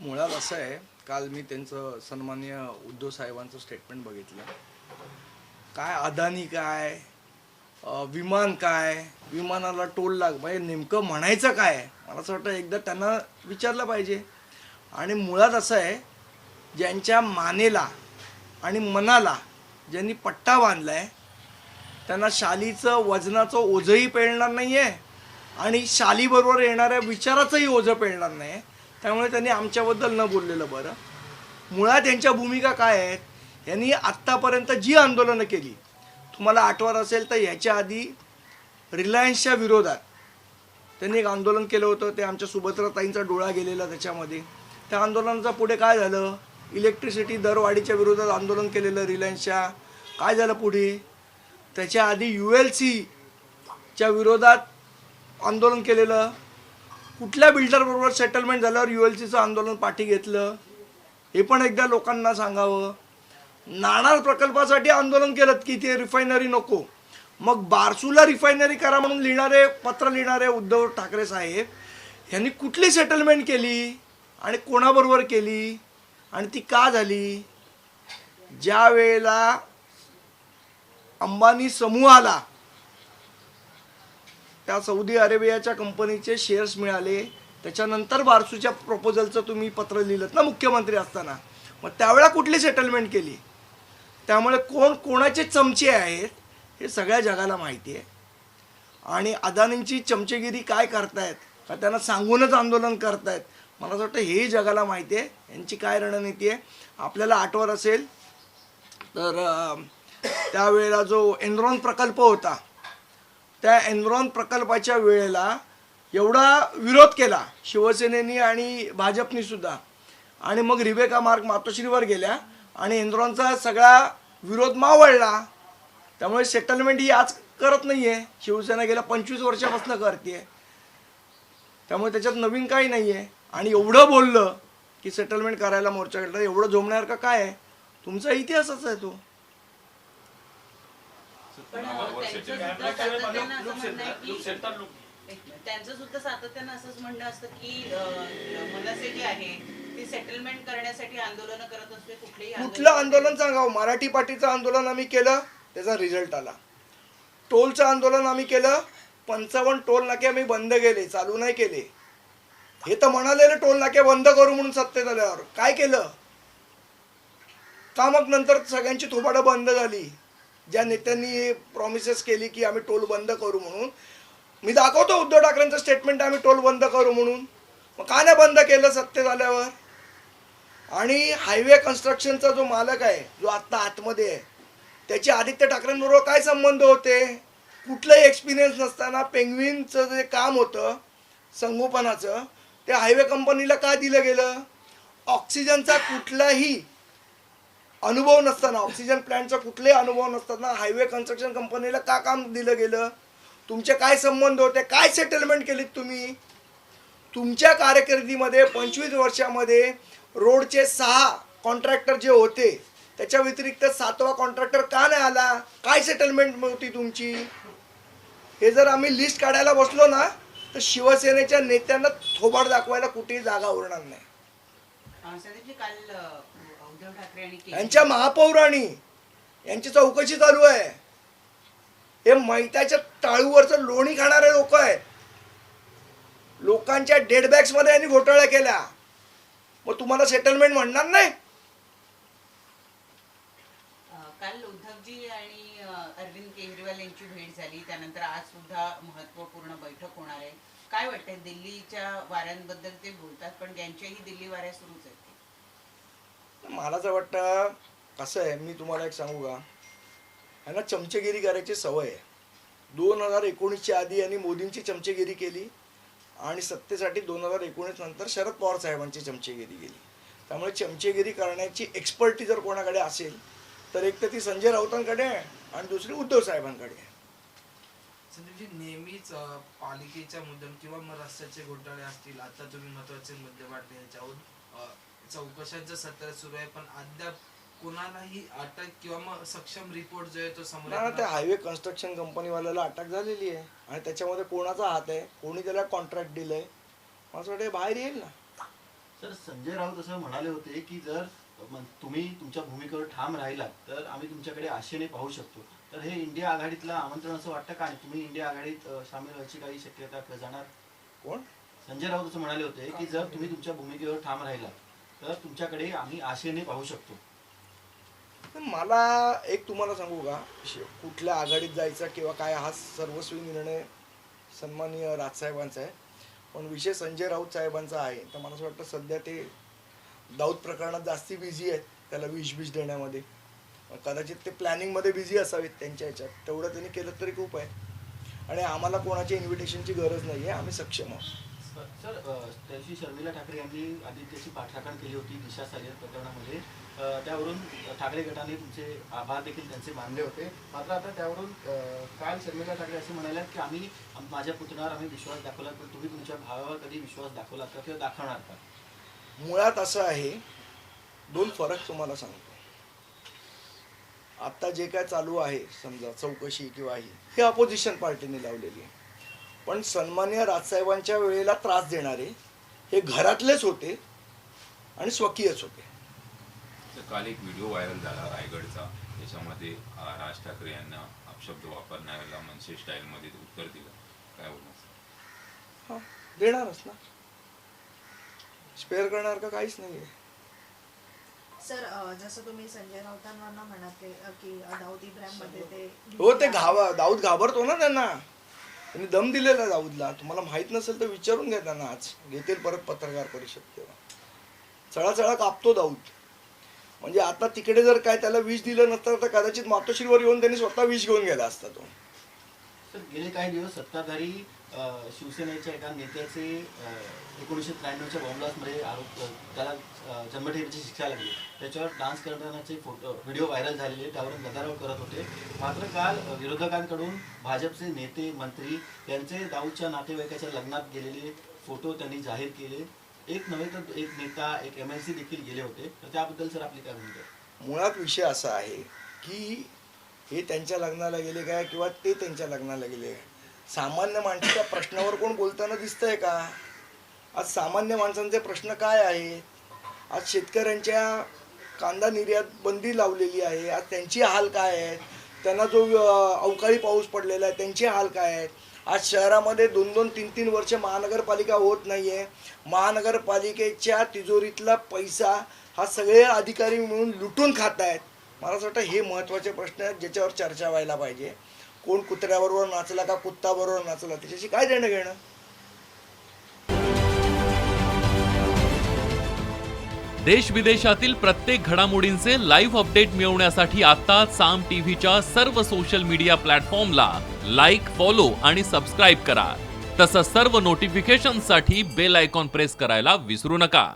मुळात असं आहे काल मी त्यांचं सन्मान्य उद्धव साहेबांचं स्टेटमेंट बघितलं. काय अदानी काय विमान काय विमानाला टोल लाग म्हणजे नेमकं म्हणायचं काय? मला असं वाटतं एकदा त्यांना विचारलं पाहिजे. आणि मुळात असं आहे ज्यांच्या मानेला आणि मनाला ज्यांनी पट्टा बांधला आहे त्यांना शालीचं वजनाचं ओझंही पेळणार नाही आहे आणि शालीबरोबर येणाऱ्या विचाराचंही ओझं पेळणार नाही आहे त्यामुळे त्यांनी आमच्याबद्दल न बोललेलं बरं. मुळात यांच्या भूमिका काय आहेत? यांनी आत्तापर्यंत जी आंदोलनं केली तुम्हाला आठवत असेल तर याच्या आधी रिलायन्सच्या विरोधात त्यांनी एक आंदोलन केलं होतं. ते आमच्या सुभद्राताईंचा डोळा गेलेला त्याच्यामध्ये. त्या आंदोलनाचं पुढे काय झालं? इलेक्ट्रिसिटी दरवाढीच्या विरोधात आंदोलन केलेलं रिलायन्सच्या. काय झालं पुढे? त्याच्या आधी यू एल सीच्या विरोधात आंदोलन केलेलं. कुठल्या बिल्डरबरोबर सेटलमेंट झाल्यावर यू एल सीचं आंदोलन पाठी घेतलं? हे पण एकदा लोकांना सांगावं. नाणार प्रकल्पासाठी आंदोलन केलं की ते रिफायनरी नको. मग बारसूला रिफायनरी करा म्हणून लिहिणारे पत्र लिहिणारे उद्धव ठाकरे साहेब यांनी कुठली सेटलमेंट केली? आणि कोणाबरोबर केली? आणि ती का झाली? ज्या वेळेला अंबानी समूहाला त्या सौदी अरेबियाच्या कंपनीचे शेअर्स मिळाले. त्याच्यानंतर बारसूच्या प्रपोजलचं तुम्ही पत्र लिहिलं ना मुख्यमंत्री असताना. मग त्यावेळा कुठली सेटलमेंट केली? त्यामुळे कोण कोणाचे चमचे आहेत हे सगळ्या जगाला माहिती आहे. आणि अदानींची चमचेगिरी काय करतायत का त्यांना सांगूनच आंदोलन करतायत? मला असं वाटतं हेही जगाला माहिती आहे. यांची काय रणनीती आहे? आपल्याला आठवत असेल तर त्यावेळेला जो एनरॉन प्रकल्प होता त्या एनरॉन प्रकल्पाच्या वेळेला एवढा विरोध केला शिवसेनेनी आणि भाजपनी सुद्धा. आणि मग रिबेका मार्ग मातोश्रीवर गेल्या आणि एनरॉनचा सगळा विरोध मावळला त्यामुळे सेटलमेंट ही आज करत नाही आहे शिवसेना गेल्या पंचवीस वर्षापासून करते त्यामुळे त्याच्यात नवीन काही नाही आहे आणि एवढं बोललं की सेटलमेंट करायला मोर्चा एवढं जमणार काय? आहे तुमचा इतिहासच आहे तो. पण त्यांचं सुद्धा सातत्यानं असंच म्हणणं असतं की मनसे जे आहे. ती सेटलमेंट करण्यासाठी आंदोलन करत असते कुठलेही कुठलं आंदोलन सांगावं? मराठी पार्टीचं आंदोलन आम्ही केलं त्याचा रिझल्ट आला. टोलचं आंदोलन आम्ही केलं पंचावन्न टोल नाके आम्ही बंद केले चालू नाही केले. हे तर म्हणालेलं टोल नाके बंद करू म्हणून सत्तेत आल्यावर. काय केलं? का मग नंतर सगळ्यांची थोबाडं बंद झाली? ज्या नेत्यांनी प्रॉमिसेस केली की आम्ही टोल बंद करू म्हणून. मी दाखवतो उद्धव ठाकरेंचं स्टेटमेंट आम्ही टोल बंद करू म्हणून. मग का नाही बंद केलं सत्य झाल्यावर आणि हायवे कन्स्ट्रक्शनचा जो मालक आहे जो आत्ता आतमध्ये आहे त्याचे आदित्य ठाकरेंबरोबर काय संबंध होते? कुठलंही एक्सपिरियन्स नसताना पेंग्विनचं जे काम होतं संगोपनाचं ते हायवे कंपनीला का दिलं गेलं? ऑक्सिजनचा कुठलाही अनुभव नसताना ऑक्सिजन प्लॅन्टचा कुठलेही अनुभव नसताना हायवे कन्स्ट्रक्शन कंपनीला का काम दिलं गेलं? तुमचे काय संबंध होते? काय सेटलमेंट केलीत तुम्ही? तुमच्या कारकिर्दीमध्ये पंचवीस वर्षामध्ये रोडचे सहा कॉन्ट्रॅक्टर जे होते त्याच्या व्यतिरिक्त सातवा कॉन्ट्रॅक्टर का नाही आला? काय सेटलमेंट होती तुमची? हे जर आम्ही लिस्ट काढायला बसलो ना तर शिवसेनेच्या नेत्यांना थोबाड दाखवायला कुठेही जागा उरणार नाही. उद्धव ठाकरे आणि केजरीवाल- यांच्या महापौराणी यांची चौकशी चालू आहे. हे मैत्याच्या टाळूवरचं लोणी खाणारे लोक आहेत. लोकांच्या डेड बॅग्समध्ये यांनी घोटाळ्या केल्या. मग तुम्हाला सेटलमेंट म्हणणार नाही? अं, काल उद्धवजी आणि अं, अरविंद केजरीवाल यांची भेट झाली. त्यानंतर आज सुद्धा महत्त्वपूर्ण बैठक होणार आहे. काय वाटतंय दिल्लीच्या वाऱ्यांबद्दल ते बोलतात पण त्यांच्याही दिल्ली वाऱ्या सुरूच आहेत. मला असं वाटतं कसं आहे मी तुम्हाला एक सांगू का? यांना चमचेगिरी करायची सवय आहे. दोन हजार एकोणीसच्या आधी यांनी मोदींची चमचेगिरी केली आणि सत्तेसाठी दोन हजार एकोणीस नंतर शरद पवार साहेबांची चमचेगिरी केली. त्यामुळे चमचेगिरी करण्याची एक्सपर्टी जर कोणाकडे असेल तर एक तर ती संजय राऊतांकडे आहे आणि दुसरी उद्धव साहेबांकडे आहे. संदीपजी नेहमीच पालिकेच्या मुद्द्यावर किंवा मग रस्त्याचे घोटाळे असतील आता तुम्ही महत्त्वाचे मुद्दे वाटले याच्यावर चौकशांचं सत्र सुरू आहे पण अद्याप कोणालाही अटक किंवा मग सक्षम रिपोर्ट जो आहे तो समोर ना त्या. हायवे कन्स्ट्रक्शन कंपनीवाल्याला अटक झालेली आहे आणि त्याच्यामध्ये कोणाचा हात आहे कोणी त्याला कॉन्ट्रॅक्ट दिलंय मला असं वाटतं हे बाहेर येईल ना. सर संजय राऊत असं म्हणाले होते की जर म- तुम्ही तुमच्या भूमिकेवर ठाम राहिलात तर आम्ही तुमच्याकडे आशेने पाहू शकतो. तर हे इंडिया आघाडीतलं आमंत्रण असं वाटतं का? आणि तुम्ही इंडिया आघाडीत अ, सामील व्हायची काही शक्यता जाणार? कोण? संजय राऊत असं म्हणाले होते की जर तुम्ही तुमच्या भूमिकेवर ठाम राहिलात तर तुमच्याकडे आम्ही आशेने पाहू शकतो. पण मला एक तुम्हाला सांगू का? शे कुठल्या आघाडीत जायचा किंवा काय हा सर्वस्वी निर्णय सन्माननीय राजसाहेबांचा आहे. पण विषय संजय राऊत साहेबांचा आहे. तर मला असं वाटतं सध्या ते दाऊद प्रकरणात जास्ती बिझी आहेत त्याला विष बिष देण्यामध्ये. कदाचित ते प्लॅनिंगमध्ये बिझी असावेत त्यांच्या ह्याच्यात. तेवढं त्यांनी केलं तरी खूप आहे. आणि आम्हाला कोणाच्या इन्व्हिटेशनची गरज नाही आहे आम्ही सक्षम आहोत. सर अ, शर्मिला ठाकरे यांनी आदित्यची पाठराखण केली होती दिशा सागर प्रकरणामध्ये. त्यावरून ठाकरे गटाने तुमचे आभार देखील त्यांचे मानले होते. मात्र आता त्यावरून काल शर्मिला ठाकरे असे म्हणाल्या की आम्ही माझ्या पुतण्यावर आम्ही विश्वास दाखवला पण तुम्ही तुमच्या भावावर कधी विश्वास दाखवला का किंवा दाखवणार का? मुळात असं आहे दोन फरक तुम्हाला सांगतो. आता जे काय चालू आहे समजा चौकशी किंवा ही हे अपोजिशन पार्टीने लावलेली आहे. पण सन्मान्य राजसाहेबांच्या वेळेला त्रास देणारे हे घरातलेच होते आणि स्वकीयच होते. काल एक व्हिडिओ व्हायरल झाला रायगडचा. त्याच्यामध्ये राज ठाकरे यांना अपशब्द वापरण्याला मनसे स्टाईलमध्ये उत्तर दिलं. काय बोलणार? हा देणारच ना. स्पेअर करणार का काहीच नाही आहे सर जसं तुम्ही संजय राऊतांना म्हणाले की दाऊद इब्राहिममध्ये ते हो ते घावा दाऊद घाबरतो ना त्यांना. त्यांनी दम दिलेला दाऊदला तुम्हाला माहीत नसेल तर विचारून घ्या त्यांना आज. घेतील परत पत्रकार परिषद तेव्हा. चळा चळा कापतो दाऊद म्हणजे आता तिकडे जर काय त्याला विष दिलं नसतं तर कदाचित मातोश्रीवर येऊन त्यांनी स्वतः विष घेऊन गेला असता तो. गेले काही दिवस सत्ताधारी शिवसेनेच्या एका नेत्याचे एकोणीसशे त्र्याण्णवच्या बॉम्बलास्टमध्ये आरोप त्याला अ, शिक्षा लागली. त्याच्यावर डान्स करतानाचे फोटो व्हिडिओ व्हायरल झालेले त्यावर गदारोळ करत होते. मात्र काल विरोधकांकडून भाजपचे नेते मंत्री यांचे दाऊदच्या नातेवाईकाच्या लग्नात गेलेले फोटो त्यांनी जाहीर केले. एक नव्हे तर एक नेता एक एम एल सी देखील गेले होते. तर त्याबद्दल सर आपली काय म्हणते आहे? मुळात विषय असा आहे की हे त्यांच्या लग्नाला गेले काय किंवा ते त्यांच्या लग्नाला गेले काय? सामान्य माणसाच्या प्रश्नावर कोण बोलताना दिसतंय का? आज सामान्य माणसांचे प्रश्न काय आहेत? आज शेतकऱ्यांच्या कांदा निर्यात बंदी लावलेली आहे. आज त्यांची हाल काय आहेत? त्यांना जो अवकाळी पाऊस पडलेला आहे त्यांचे हाल काय आहेत? आज शहरामध्ये दोन दोन तीन तीन वर्ष महानगरपालिका होत नाही आहे महानगरपालिकेच्या तिजोरीतला पैसा हा सगळे अधिकारी मिळून लुटून खात आहेत मला असं वाटतं हे महत्त्वाचे प्रश्न आहेत ज्याच्यावर चर्चा व्हायला पाहिजे. कोण कुत्र्याबरोबर नाचला का कुत्ताबरोबर नाचला? त्याच्याशी काय देणं घेणं? देश विदेशातील प्रत्येक घडामोडींचे लाईव्ह अपडेट मिळवण्यासाठी आता साम टीव्हीच्या सर्व सोशल मीडिया प्लॅटफॉर्मला लाईक फॉलो आणि सबस्क्राईब करा. तसंच सर्व नोटिफिकेशनसाठी बेल आयकॉन प्रेस करायला विसरू नका.